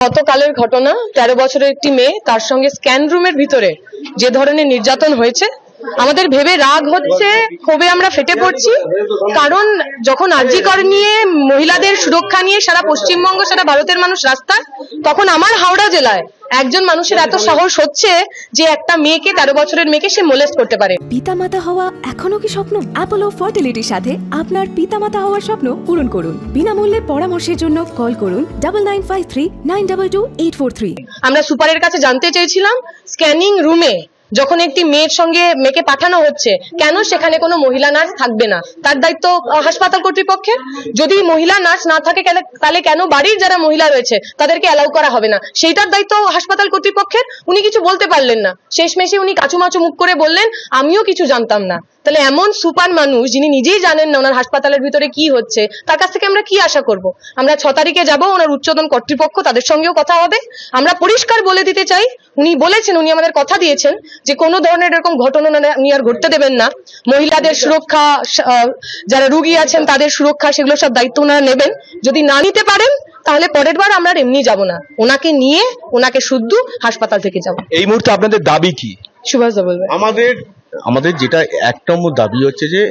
গতকালের ঘটনা, তেরো বছরের একটি মেয়ে, তার সঙ্গে স্ক্যান রুমের ভিতরে যে ধরনের নির্যাতন হয়েছে আমাদের ভেবে রাগ হচ্ছে ক্ষোভে আমরা ফেটে পড়ছি। কারণ যখন আর্জিকর নিয়ে মহিলাদের সুরক্ষা নিয়ে সারা পশ্চিমবঙ্গ সারা ভারতের মানুষ রাস্তায় তখন আমার হাওড়া জেলায় একজন মানুষের এত সাহস হচ্ছে যে একটা মেয়েকে তেরো বছরের মেয়েকে সে মোলেস্ট করতে পারে। পিতামাতা হওয়া এখনও কি স্বপ্ন? অ্যাপোলো ফার্টিলিটির সাথে আপনার পিতামাতা হওয়ার স্বপ্ন পূরণ করুন। বিনামূল্যে পরামর্শের জন্য কল করুন double nine five three nine double two eight four three আমরা সুপারের কাছে জানতে চেয়েছিলাম স্ক্যানিং রুমে যখন একটি মেয়ের সঙ্গে মেয়েকে পাঠানো হচ্ছে, কেন সেখানে কোনো মহিলা নার্স থাকবে না? তার দায়িত্ব হাসপাতাল কর্তৃপক্ষের? যদি মহিলা নার্স না থাকে তাহলে কেন বাড়ির যারা মহিলা রয়েছে, তাদেরকে অ্যালাউ করা হবে না? সেইটার দায়িত্ব হাসপাতাল কর্তৃপক্ষের? উনি কিছু বলতে পারলেন না। শেষমেশে উনি কাচুমাচু মুখ করে বললেন, আমিও কিছু জানতাম না। তাহলে এমন সুপার মানুষ যিনি নিজেই জানেন না ওনার হাসপাতালের ভিতরে কি হচ্ছে তার কাছ থেকে আমরা কি আশা করব? আমরা ছ তারিখে যাব ওনার উচ্চতন কর্তৃপক্ষ তাদের সঙ্গেও কথা হবে। আমরা পরিষ্কার বলে দিতে চাই উনি বলেছেন উনি আমাদের কথা দিয়েছেন যে কোনো ধরনের এরকম ঘটনা উনি আর ঘটতে দেবেন না। মহিলাদের সুরক্ষা যারা রুগী আছেন তাদের সুরক্ষা সেগুলো সব দায়িত্ব ওনারা নেবেন। যদি না নিতে পারেন তাহলে পরের বার আমরা এমনি যাব না। ওনাকে নিয়ে ওনাকে শুদ্ধ হাসপাতাল থেকে যাব। এই মুহূর্তে আপনাদের দাবি কি? সুভাষ দা বলবেন। আমাদের আমাদের যেটা এক নম্বর দাবি হচ্ছে যে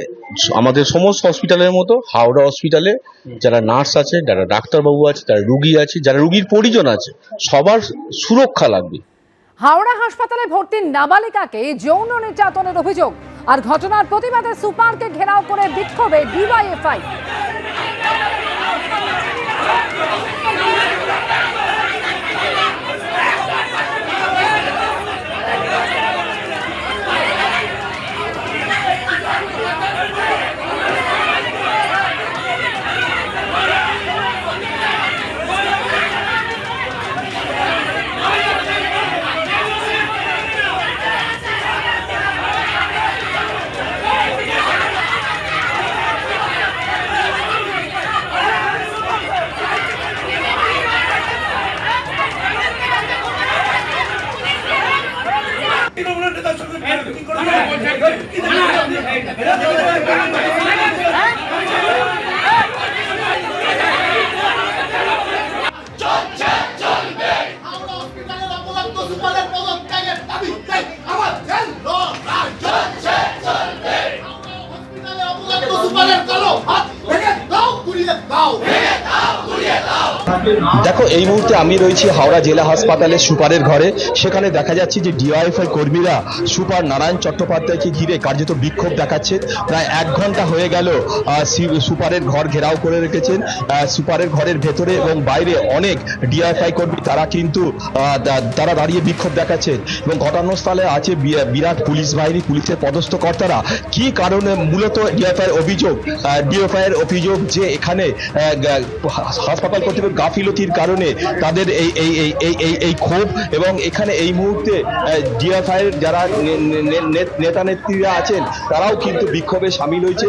আমাদের সমস্ত হসপিটালের মতো, হাওড়া হসপিটালে যারা নার্স আছে, যারা ডাক্তারবাবু আছে, যারা রুগী আছে, যারা রুগীর পরিজন আছে, সবার সুরক্ষা লাগবে। হাওড়া হাসপাতালে ভর্তি নাবালিকাকে যৌন নির্যাতনের অভিযোগ, আর ঘটনার প্রতিবাদে সুপারকে ঘেরাও করে বিক্ষোভে ডিওয়াইএফআই। হাওড়া দেখো, এই মুহূর্তে আমি রয়েছি হাওড়া জেলা হাসপাতালে সুপারের ঘরে। সেখানে দেখা যাচ্ছে যে ডিওয়াইফআই কর্মীরা সুপার নারায়ণ চট্টোপাধ্যায়কে ঘিরে কার্যত বিক্ষোভ দেখাচ্ছে। প্রায় এক ঘণ্টা হয়ে গেল সুপারের ঘর ঘেরাও করে রেখেছেন। সুপারের ঘরের ভেতরে এবং বাইরে অনেক ডিওয়াইফআই কর্মী, তারা কিন্তু তারা দাঁড়িয়ে বিক্ষোভ দেখাচ্ছেন। এবং ঘটনাস্থলে আছে বিরাট পুলিশ বাহিনী, পুলিশের পদস্থ কর্তারা। কি কারণে মূলত ডিএফআই অভিযোগ ডিএফআই এর অভিযোগ যে এখানে হাসপাতাল কর্তৃপক্ষ গাফিলতির কারণে তাদের এই এই এই এই এই ক্ষোভ এবং এখানে এই মুহূর্তে ডিএফআই এর যারা নেতা নেত্রীরা আছেন, তারাও কিন্তু বিক্ষোভে সামিল হয়েছে।